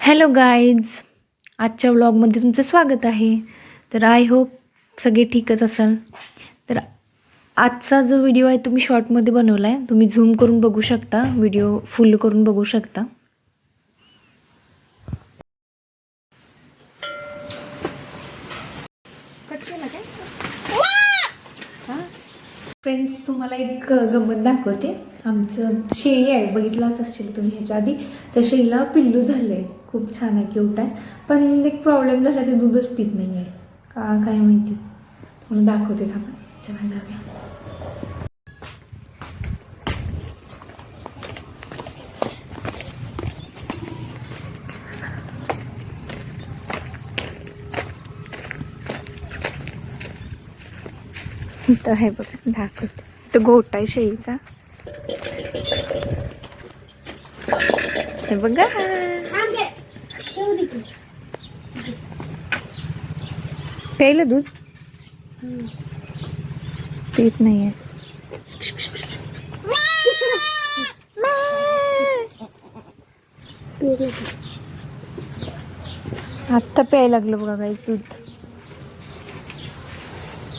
Hello guys आजच्या व्लॉगमध्ये तुमचं स्वागत आहे. तर आय होप सगळे ठीकच असाल. तर आजचा जो व्हिडिओ आहे तुम्ही शॉर्टमध्ये बनवला आहे तुम्ही झूम करून बघू शकता व्हिडिओ फुल करून बघू शकता. फ्रेंड्स तुम्हाला एक गंमत दाखवते. आमचं शेळी आहे बघितलाच असेल तुम्ही ह्याच्या आधी. त्या शेळीला पिल्लू झालं आहे खूप छान आहे क्यूट आहे. पण एक प्रॉब्लेम झाला ते दूधच पित नाही आहे का काय माहिती. म्हणून दाखवते आपण चला जाऊया. तर आहे बघा दाखवते. तो गोट आहे शेळीचा. हे बघा. प्यायलं दूध? येत नाही आहे आत्ता प्यायला लागलं बघा काही दूध.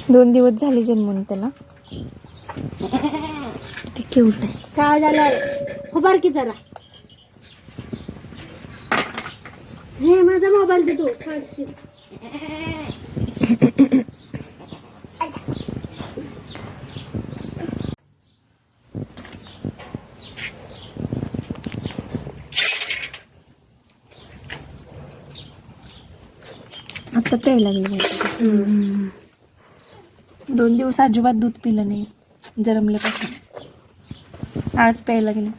दोन दिवस झाले जन्मून त्याला. ते क्यूट आहे. काय झालं खबर की हे माझा मोबाईल देतो. फारशी. आता प्यायला लागले. दोन दिवस अजिबात दूध पिलं नाही. जरमलं कसं आज प्यायला लागले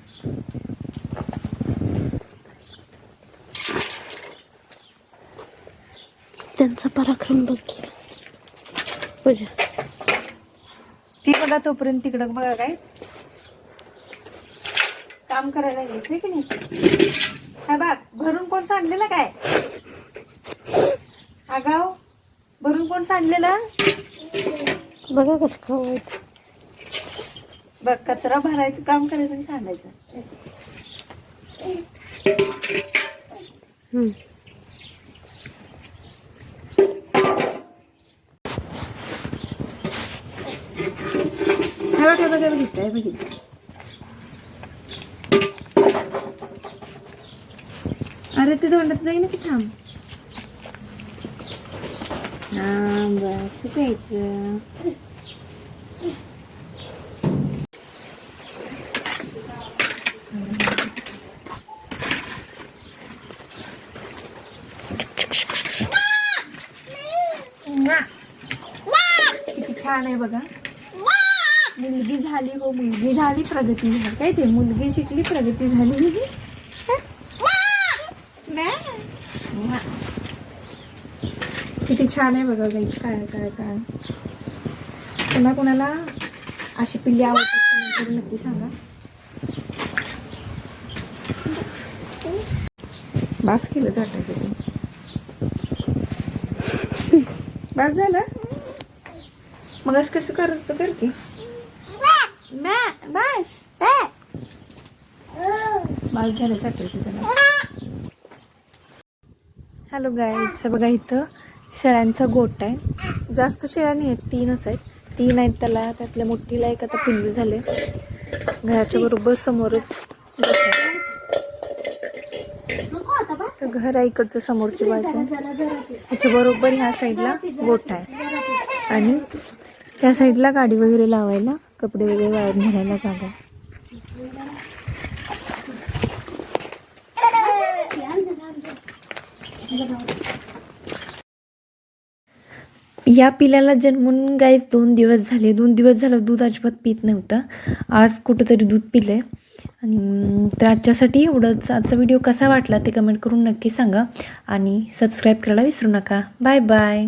त्यांचा पराक्रम बघ. पूजा. ती बघा तोपर्यंत तिकडं बघा काय. काम करायला लागले की नाही. हा बघ भरून कोण सांडलेलं काय? आगाव भरून कोण सांडलेला? बघा कसं खावायचं बघ कचरा भरायचं काम करायचं आणि हा बघा बघा बघितलं बघितलं अरे ते तोंडात जाईल ना की थांब हा बस प्यायचं किती छान आहे बघा मुलगी झाली हो मुलगी झाली प्रगती झाली. काय ते मुलगी शिकली प्रगती झाली. किती छान आहे बघा गाई काय काय काय. कोणा कोणाला अशी पिल्ली आवडतात नक्की सांगा. बास केलं जाटायचं ते. बास झालं? मग असं कसं करत करते बास बास झालं. चाटायची हॅलो गायचं बघा इथं शेळ्यांचा गोट आहे. जास्त शेळ्या नाही आहेत तीनच आहेत. तीन आहेत त्याला त्यातल्या मोठीला एक आता पिल्लू झाले. घराच्या बरोबर समोरच आहे. तर घर आहे इकडचं समोरची बाजू. त्याच्या बरोबर ह्या साईडला गोठ आहे. आणि त्या साईडला गाडी वगैरे लावायला कपडे वगैरे वाळत घालायला जागा या पिल्याला जन्मून गाईच दोन दिवस झाले. दोन दिवस झालं दूध अजिबात पित नव्हतं. आज कुठंतरी दूध पिलं आहे आणि तर आजच्यासाठी एवढंच. आजचा व्हिडिओ कसा वाटला ते कमेंट करून नक्की सांगा. आणि सबस्क्राईब करायला विसरू नका. Bye bye